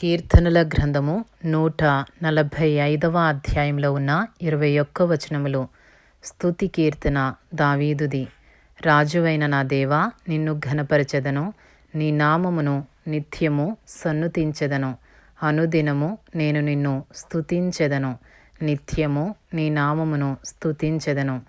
కీర్తనల గ్రంథము నూట నలభై ఐదవ అధ్యాయంలో ఉన్న ఇరవై ఒక్క వచనములు. స్తుతి కీర్తన దావీదుది. రాజువైన నా దేవా నిన్ను ఘనపరచెదను. నీ నామమును నిత్యము సన్నుతించెదను. అనుదినము నేను నిన్ను స్తుతించెదను. నిత్యము నీ నామమును స్థుతించెదను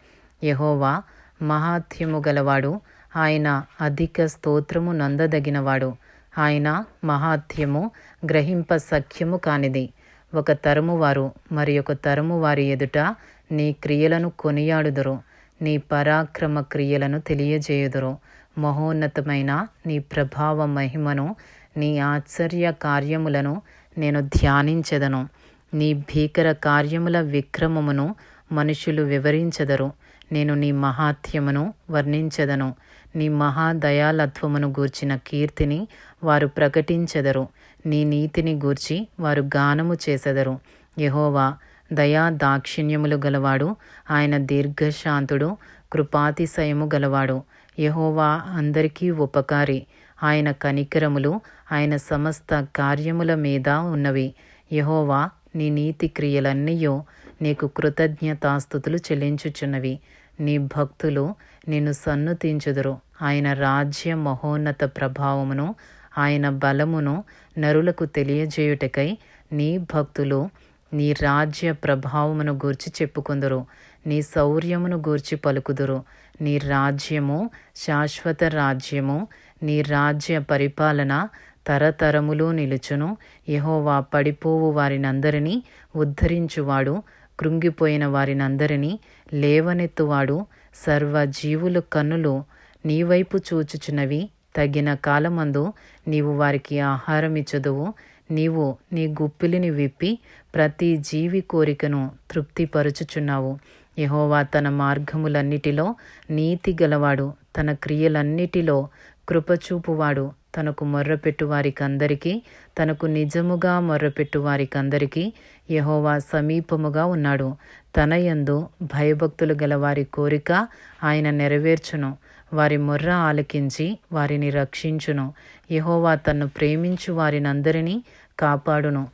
యహోవా మహాత్యము గలవాడు. ఆయన అధిక స్తోత్రము నందదగినవాడు. ఆయన మహాత్యము గ్రహింప సఖ్యము కానిది. ఒక తరము వారు మరి ఒక తరము వారి ఎదుట నీ క్రియలను కొనియాడుదురు. నీ పరాక్రమ క్రియలను తెలియజేయుదురు. మహోన్నతమైన నీ ప్రభావ మహిమను నీ ఆశ్చర్య కార్యములను నేను ధ్యానించెదను. నీ భీకర కార్యముల విక్రమమును మనుషులు వివరించెదరు. నేను నీ మహాత్యమును వర్ణించెదను. నీ మహాదయాలత్వమును గూర్చిన కీర్తిని వారు ప్రకటించెదరు. నీ నీతిని గూర్చి వారు గానము చేసెదరు. యహోవా దయా దాక్షిణ్యములు గలవాడు ఆయన దీర్ఘశాంతుడు కృపాతిశయము గలవాడు. యహోవా అందరికీ ఉపకారి. ఆయన కనికరములు ఆయన సమస్త కార్యముల మీద ఉన్నవి. యహోవా నీ నీతి క్రియలన్నీయో నీకు కృతజ్ఞతాస్థుతులు చెల్లించుచున్నవి. నీ భక్తులు నిన్ను సన్నుతించుదురు ఆయన రాజ్య మహోన్నత ప్రభావమును ఆయన బలమును నరులకు తెలియజేయుటకై నీ భక్తులు నీ రాజ్య ప్రభావమును గూర్చి చెప్పుకుందురు. నీ శౌర్యమును గూర్చి పలుకుదురు. నీ రాజ్యము శాశ్వత రాజ్యము. నీ రాజ్య పరిపాలన తరతరములు నిలుచును. యహోవా పడిపోవు వారినందరినీ ఉద్ధరించువాడు కృంగిపోయిన వారినందరినీ లేవనెత్తువాడు సర్వజీవుల కన్నులు నీవైపు చూచుచున్నవి. తగిన కాలమందు నీవు వారికి ఆహారం ఇచ్చదువు. నీవు నీ గుప్పిలిని విప్పి ప్రతి జీవి కోరికను తృప్తిపరుచుచున్నావు. యహోవా తన మార్గములన్నిటిలో నీతి గలవాడు తన క్రియలన్నిటిలో కృపచూపువాడు. తనకు మొర్రపెట్టు వారికందరికీ తనకు నిజముగా మొర్రపెట్టు వారికందరికీ యహోవా సమీపముగా ఉన్నాడు. తన యందు భయభక్తులు గల వారి కోరిక ఆయన నెరవేర్చును. వారి మొర్ర ఆలకించి వారిని రక్షించును. యహోవా తన్ను ప్రేమించు వారినందరినీ కాపాడును.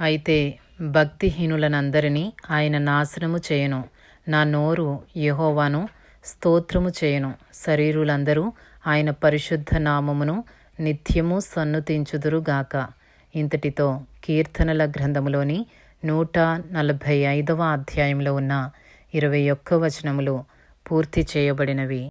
అయితే భక్తిహీనులనందరినీ ఆయన నాశనము చేయను. నా నోరు యహోవాను స్తోత్రము చేయను. శరీరులందరూ ఆయన పరిశుద్ధ నామమును నిత్యము సన్నుతించుదురుగాక. ఇంతటితో కీర్తనల గ్రంథములోని నూట నలభై ఐదవ అధ్యాయంలో ఉన్న ఇరవై ఒక్క వచనములు పూర్తి చేయబడినవి.